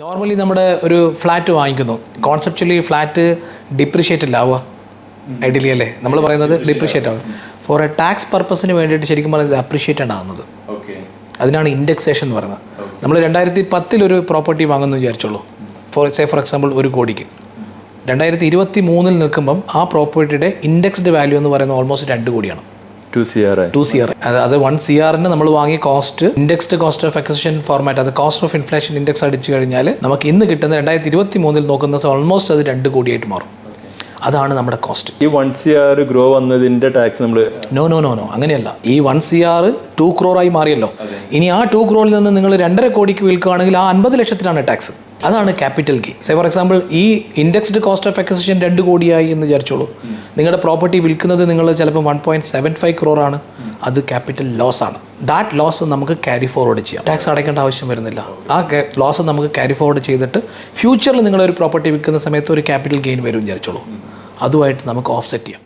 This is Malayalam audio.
നോർമലി നമ്മുടെ ഒരു ഫ്ലാറ്റ് വാങ്ങിക്കുന്നു. കോൺസെപ്ച്വലി ഫ്ലാറ്റ് ഡിപ്രിഷിയേറ്റ് ആവുക ഐഡിയലി അല്ലേ? നമ്മൾ പറയുന്നത് ഡിപ്രിഷിയേറ്റ് ആവുക ഫോർ എ ടാക്സ് പർപ്പസിന് വേണ്ടിയിട്ട് ശരിക്കും പറയുന്നത് അപ്രിഷിയേറ്റഡ് ആവുന്നത്. ഓക്കെ അതിനാണ് ഇൻഡെക്സേഷൻ എന്ന് പറയുന്നത്. നമ്മൾ രണ്ടായിരത്തി പത്തിൽ ഒരു പ്രോപ്പർട്ടി വാങ്ങുന്നു വിചാരിച്ചോളൂ. ഫോർ സേ ഫോർ എക്സാമ്പിൾ ഒരു കോടിക്ക്. രണ്ടായിരത്തി ഇരുപത്തി മൂന്നിൽ നിൽക്കുമ്പം ആ പ്രോപ്പർട്ടിയുടെ ഇൻഡെക്സ്ഡ് വാല്യൂ എന്ന് പറയുന്നത് ഓൾമോസ്റ്റ് രണ്ട് കോടിയാണ്. Two C R two C R അത് വൺ സി ആറിന് നമ്മൾ വാങ്ങിയ cost indexed cost of acquisition format അത് കോസ്റ്റ് ഓഫ് ഇൻഫ്ലേഷൻ ഇൻഡെക്സ് അടിച്ചു കഴിഞ്ഞാൽ നമുക്ക് ഇന്ന് കിട്ടുന്ന രണ്ടായിരത്തി ഇരുപത്തി മൂന്നിൽ നോക്കുന്ന ഓൾമോസ്റ്റ് അത് രണ്ട് കോടിയായിട്ട് മാറും. അതാണ് നമ്മുടെ കോസ്റ്റ് ഈ വൺ സി ആർ ഗ്രോ വന്നതിന്റെ ടാക്സ് നമ്മൾ നോ നോ നോ നോ അങ്ങനെയല്ല. ഈ വൺ സി ആർ ടു ക്രോറായി മാറിയല്ലോ. ഇനി ആ ടു ക്രോറിൽ നിന്ന് നിങ്ങൾ രണ്ടര കോടിക്ക് വിൽക്കുകയാണെങ്കിൽ ആ അൻപത് ലക്ഷത്തിലാണ് ടാക്സ് അതാണ് capital gain say for example ഈ ഇൻഡെക്സ്ഡ് കോസ്റ്റ് ഓഫ് അക്വസിഷൻ രണ്ട് കോടിയായി എന്ന് വിചാരിച്ചോളൂ. നിങ്ങളുടെ പ്രോപ്പർട്ടി വിൽക്കുന്നത് നിങ്ങൾ ചിലപ്പോൾ one point seven five crore ആണ്. അത് ക്യാപിറ്റൽ ലോസ് ആണ്. ദാറ്റ് ലോസ് നമുക്ക് ക്യാരി ഫോർവേഡ് ചെയ്യാം. ടാക്സ് അടയ്ക്കേണ്ട ആവശ്യം വരുന്നില്ല. ആ ലോസ് നമുക്ക് ക്യാരി ഫോർവേഡ് ചെയ്തിട്ട് ഫ്യൂച്ചറിൽ നിങ്ങളൊരു പ്രോപ്പർട്ടി വിൽക്കുന്ന സമയത്ത് ഒരു ക്യാപിറ്റൽ ഗെയിൻ വരും വിചാരിച്ചോളൂ. അതുമായിട്ട് നമുക്ക് ഓഫ്സെറ്റ് ചെയ്യാം.